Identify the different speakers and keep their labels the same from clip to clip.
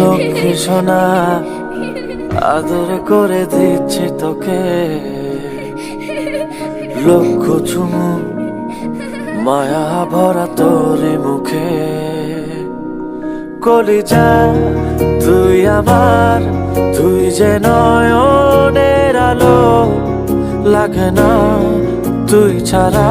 Speaker 1: লক্ষ্মী সোনা আদর করে দিচ্ছি তোকে। লক্ষ চুমু, মায়া ভরা তোর মুখে। কলিজা, তুই আমার, তুই যে নয়নের আলো। লাগে না তুই ছাড়া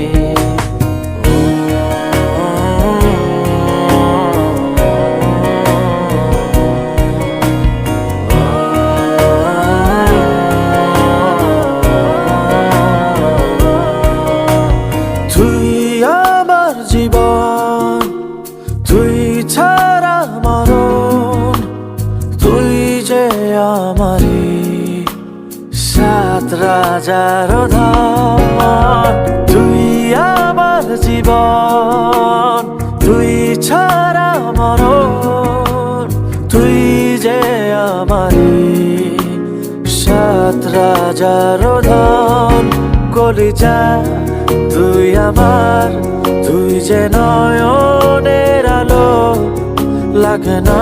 Speaker 1: তুই যে আমারি সাত রাজার ধন তুই আমার জীবন, তুই ছাড়া মরণ। তুই যে আমারি সাত রাজার ধন কলিজা, তুই আমার, তুই যে নয়নের আলো। লাগে না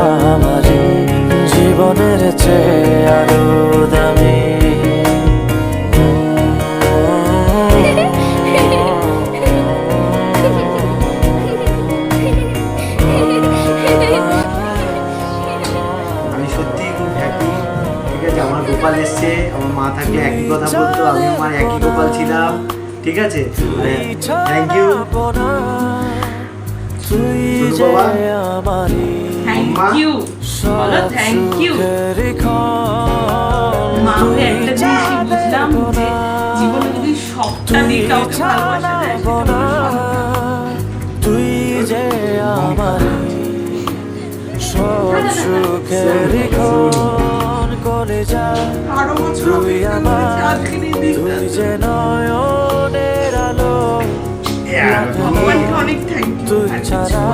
Speaker 2: সত্যি খুব হ্যাপি ঠিক আছে আমার গোপাল এসছে আমার মা থাকলে একই কথা বলতো আমি আমার একই গোপাল ছিলাম। ঠিক আছে? Thank you
Speaker 3: thank you thank you মা। একটা জিনিসই বুঝলাম যে জীবনে যদি সবটা দিয়ে কাউকে ভালোবাসা দেয় সেটা হলো সব।
Speaker 1: তুই যে আমার সব সুখের ক্ষণ করে যা। তুই আমার। তুই যে নয়নের আলো। তুই ছাড়া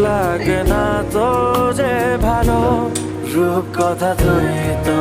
Speaker 1: লাগে না তো যে ভালো। রূপ কথা তুই তো